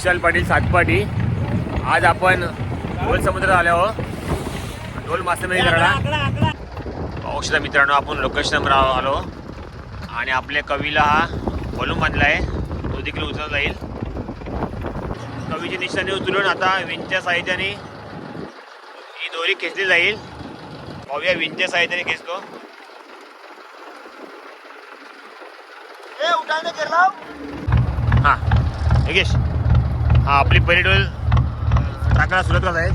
विशाल पाटील सातपाटी. आज आपण ढोल समुद्रात आलो आहोत. ढोल मासेमारी करायला शकता मित्रांनो आपण लोकेशनवर आ- आलो. आणि आपल्या कवीला हा बलून बांधला आहे तो देखील उचलला जाईल. कवीची निशाणी उचलून आता विंचच्या साहित्याने ही दोरी खेचली जाईल. पाहूया विंचच्या साहित्याने खेचतो. हा योगेश. हा आपली पहिली डोल टाकायला सुरुवात आहे.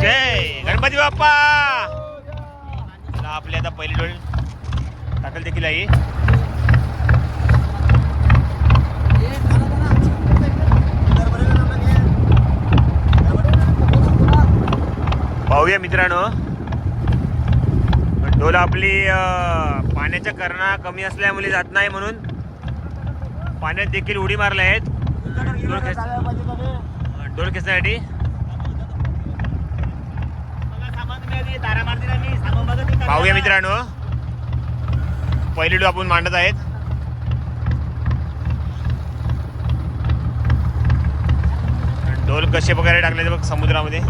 जय गणपती बाप्पा! आपली आता पहिली डोल टाकल देखील आहे पाहूया मित्रांनो. डोल आपली पाण्याच्या करणा कमी असल्यामुळे जात नाही म्हणून. पाण्यात देखील उडी मारल्या आहेत. डोल खेच- डोल खेचण्यासाठी पाहूया मित्रांनो. पहिली डो आपण मांडत आहेत. डोल कसे प्रकारे टाकले बघ समुद्रामध्ये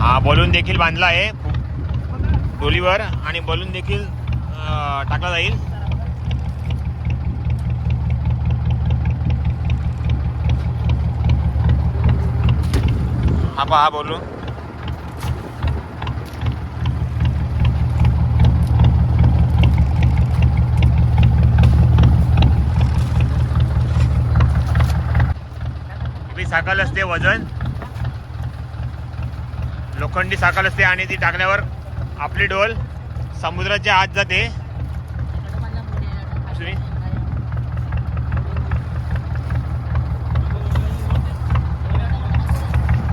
हा बलून देखील बांधला आहे. डोलीवर आणि बलून देखील टाकला जाईल. हा पहा बोलू ही असते वजन. लोखंडी साखर असते आणि ती टाकल्यावर आपली डोल समुद्राच्या आत जाते.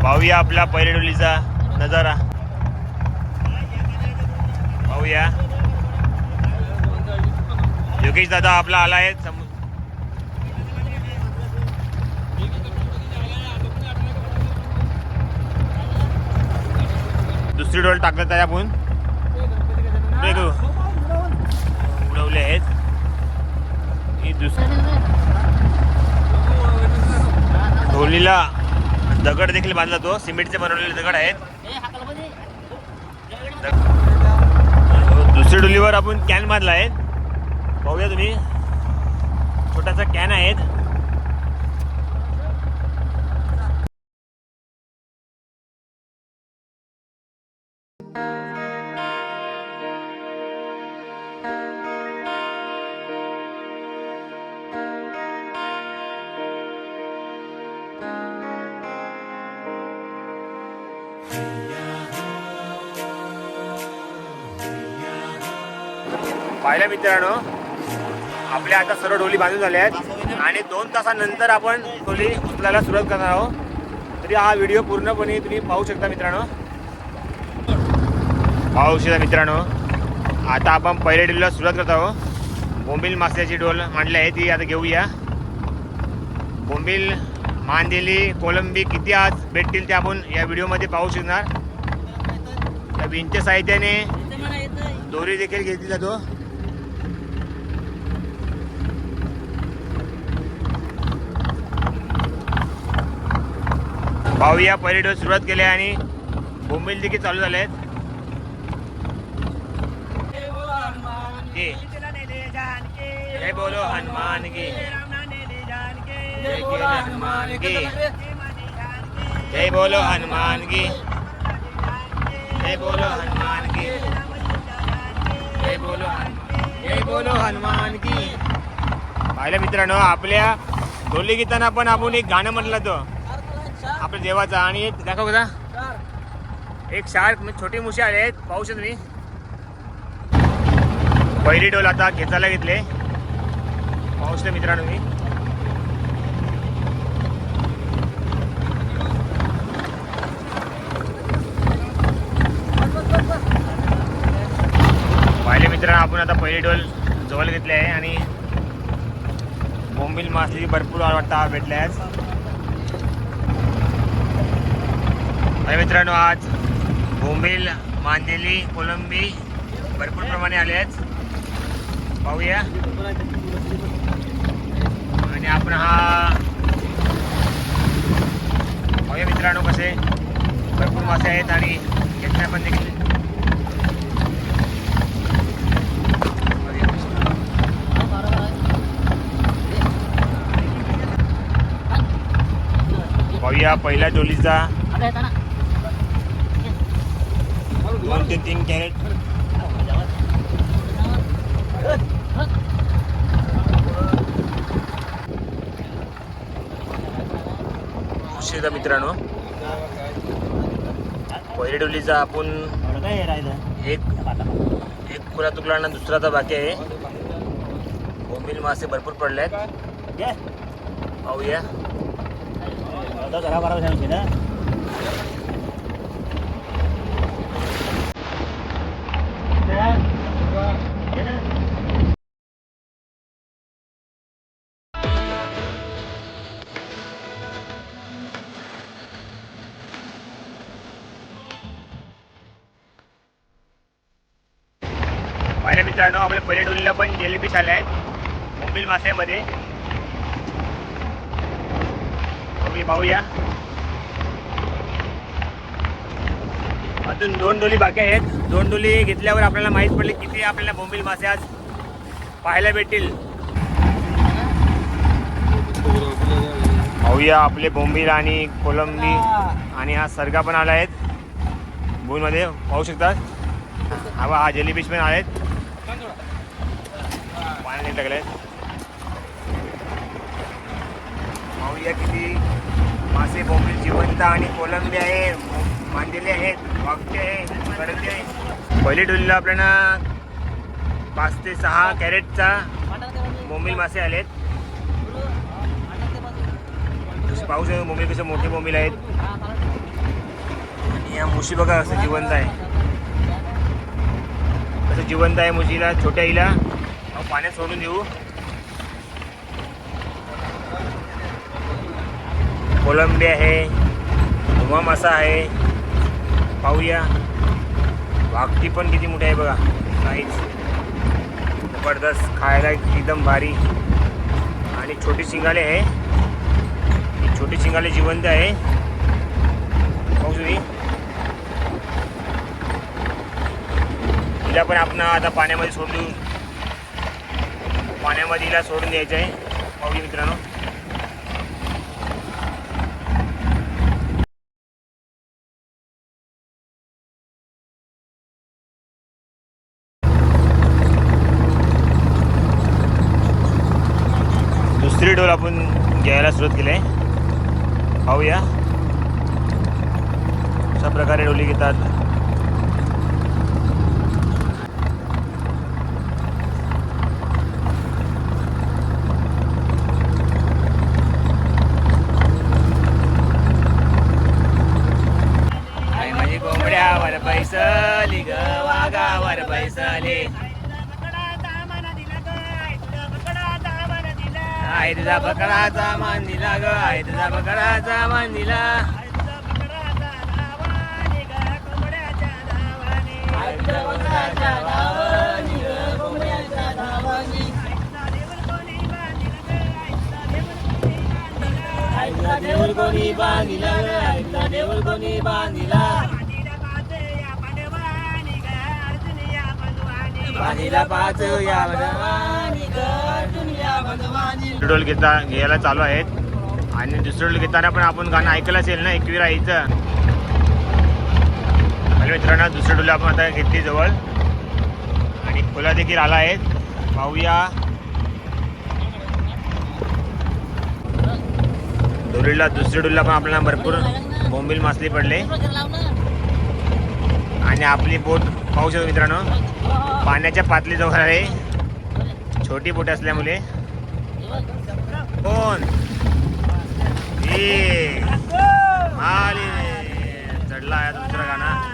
पाहूया आपला पहिल्या डोलीचा नजारा. पाहूया. योगेश दादा आपला आला आहे दुसरी डोल टाकत आहे आपण उडवले आहेत. दुसरी ढोलीला दगड देखील बांधला तो सिमेंटचे बनवलेले दगड आहेत. दुसऱ्या डोलीवर आपण कॅन बांधला आहे. पाहूया तुम्ही. छोटासा कॅन आहेत. पाहिलं मित्रांनो आपल्या आता सर्व ढोली बांधून झाल्या आहेत आणि दोन तासानंतर आपण ढोली उचलायला सुरुवात करणार आहोत. तरी हा व्हिडिओ पूर्णपणे तुम्ही पाहू शकता मित्रांनो. पाहू शकता मित्रांनो आता आपण पहिल्या डोलीला सुरुवात करत आहोत. बोंबील मास्याची डोल मांडली आहे ती आता घेऊया. बोंबील मांदेली कोलंबी किती आज भेटतील ते आपण या व्हिडिओमध्ये पाहू शकणार. या विंच्या साहित्याने दोरी देखील घेतली जातो. पाहूया पहिली डोस सुरुवात केली आणि बोंबील देखील चालू झाले आहेत. बोलो हनुमान की. जय बोलो हनुमान की। जय बोलो हनुमान की। जय बोलो हनुमान की। जय बोलो जय बोलो हनुमान की। पाहिलं मित्रांनो आपल्या ढोली गीताना पण आपण एक गाणं म्हणलं होतं. आपल्या देवाचं आणि एक दाखव कसा एक शार्क म्हणजे छोटी मुशी आले आहेत पाहू शकता तुम्ही. पहिली डोल आता खेचायला घेतले. पाहू शकता मित्रांनो मी पाहिले मित्रांनो आपण आता पहिले डोल जवळ घेतले आहे आणि बोंबील मासली भरपूर वाटतं भेटले आज आणि मित्रांनो आज बोंबील मांदेली कोलंबी भरपूर प्रमाणे आले आहेत. पाहूया. आणि आपण हा पाहूया मित्रांनो कसे भरपूर मासे आहेत आणि घेतल्या पण देखील. पाहूया पहिल्या डोलीचा दोन ते तीन कॅरेट. उशिरा मित्रांनो? पहिल्या डोलीचा आपण एक एक खुला तुकला आणि दुसरा तर बाकी आहे. बोंबील मासे भरपूर पडले आहेत पाहूया. पाहिलं मित्रांनो आपल्या पहिल्या पण जेलीफिश आले आहेत बोंबील मासेमध्ये. तुम्ही पाहूया. अजून दोन डोली बाकी आहेत. दोन डोली घेतल्यावर आपल्याला माहीत पडले किती आपल्याला बोंबील मासे आज पाहायला भेटतील. पाहूया आपले बोंबील आणि कोलंबी आणि हा सरगा पण आला आहेत बोलमध्ये पाहू शकतात हा हा जेलीफिश पण आहेत पाण्याने टाकले पाहूया किती मासे बोंबील जिवंत आणि कोलंबी आहे. मांदेले आहेत. वागते आहे. परत आहे. पहिली डोलीला आपल्याला पाच ते सहा कॅरेटचा बोंबील मासे आलेत. जसे पाहू शकतो बोंबील कसे मोठे बोंबील आहेत. आणि या मुशी बघा असं जिवंत आहे. कसं जिवंत आहे मुशीला छोट्या हिला. पाण्यात सोडून देऊ. कोलंबी आहे धुमा मासा आहे. पाहूया. वागती पण किती मोठी आहे बघा. काहीच जबरदस्त. खायला एकदम भारी. आणि छोटी शिंगाले आहे. ही छोटी शिंगाले जिवंत आहे. पाहू तुम्ही. हिला पण आपण आता पाण्यामध्ये सोडून पाण्यामध्ये हिला सोडून द्यायचं आहे. पाहूया मित्रांनो. दुसरी डोल आपण घ्यायला सुरुवात केली आहे. पाहूया. अशा प्रकारे डोली घेतात. आई माझी कोंबड्यावर पैसली ग वाघावर पैसली आई तुझा बकराचा मांदिला ग आई तुझा बकराचा मान दिला देऊळ कोणी बांधिला ग आई देऊळ कोणी बांधिला. बांधिला पाच या भगवानी ग. दुनिया डोल घेता घ्यायला चालू आहेत. आणि दुसरं डोल घेताना पण आपण गाणं ऐकलं असेल ना एकवीरा आईचं. आणि मित्रांनो दुसरं डोल आपण आता घेतली जवळ. आणि खोला देखील आला आहेत. पाहूया. डोलीला दुसऱ्या डोलीला पण आपल्याला भरपूर बोंबील मासली पडले. आणि आपली बोट पाहू शकतो मित्रांनो पाण्याच्या पातळी जवळ आहे. छोटी बोट असल्यामुळे. कोण? हे मालिनी चढला आहे दुसरं गाणं.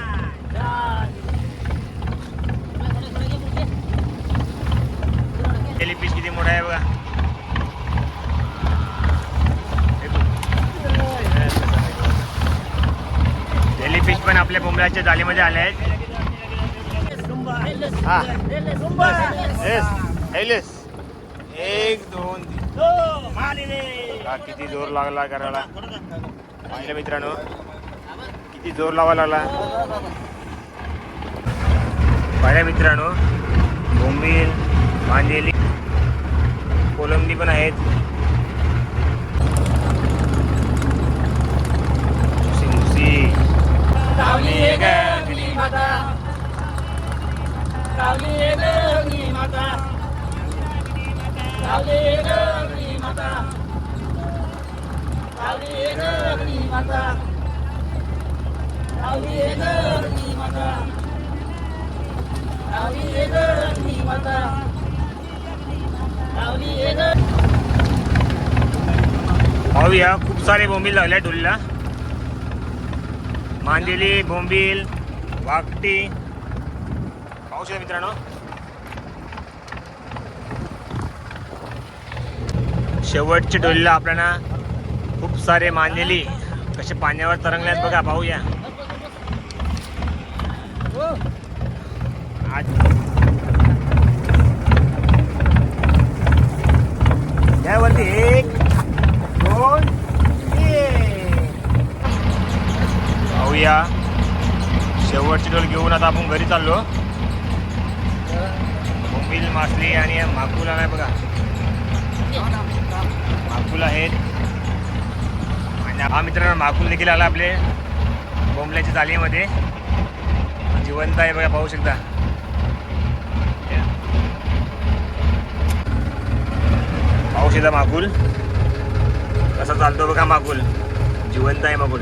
फिश किती मोठा आहे बघा. टेलिफिश पण आपल्या बोंबलाच्या जालीमध्ये आल्या आहेत. हा. एस एक दोन तीन. बघा, किती जोर लागला करायला. पाहिलं मित्रांनो? किती जोर लावा लागला. पाहिलं मित्रांनो? बोंबील मांदेली कोलंबी पण आहेत. मुसी पाहूया खूप सारे बोंबील लागल्या डुलीला. मांदेली बोंबील वाकटी पाहू शकता मित्रांनो. शेवटची डोलीला आपल्याला खूप सारे मांदेली कसे पाण्यावर तरंगल्यात बघा पाहूया. आज. यावरती एक दोन पाहूया. शेवटची डोल घेऊन आता आपण घरी चाललो. बोंबील मासली आणि माकूला नाही बघा. माकुल आहेत. आणि हा मित्रांनो माकुल देखील आला आपले बोंबल्याच्या जालीमध्ये जिवंत आहे बघा पाहू शकता. पाहू शकता माकुल. कसा चालतो बघा माकुल. जिवंत आहे माकुल.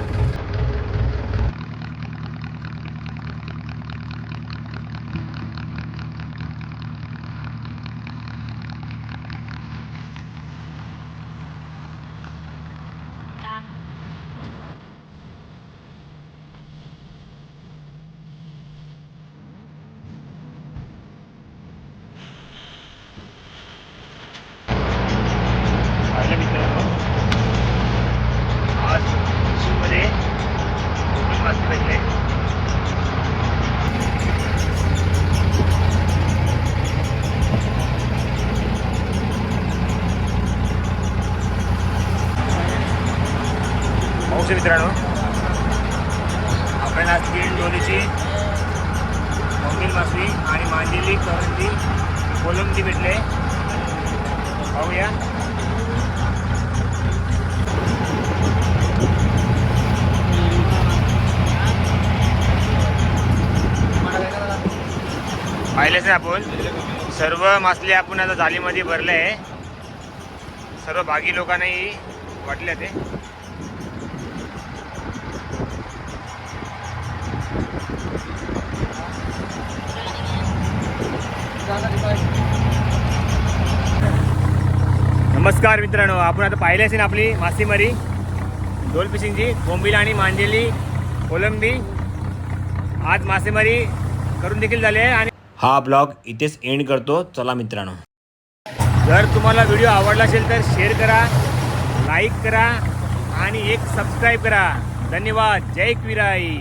नमस्ते मित्रांनो. आपण आज तीन दोरीची मंगील मासळी आणि मांदेली करंदी कोलंबी भेटले. पाहूया. पाहिलेच आहे आपण. सर्व मासले आपण आता जालीमध्ये भरले आहे. सर्व भागी लोकांनाही वाटले ते. नमस्कार मित्रांनो आपण आता पाहिले असेल आपली मासेमारी. डोल फिशिंगची बोंबील आणि मांजेली कोलंबी. आज मासेमारी करून देखील झाली आहे आणि हा ब्लॉग इथेच एंड करतो. चला मित्रांनो. जर तुम्हाला व्हिडिओ आवडला असेल तर शेअर करा लाईक करा आणि एक सबस्क्राईब करा. धन्यवाद. जय क्विराई.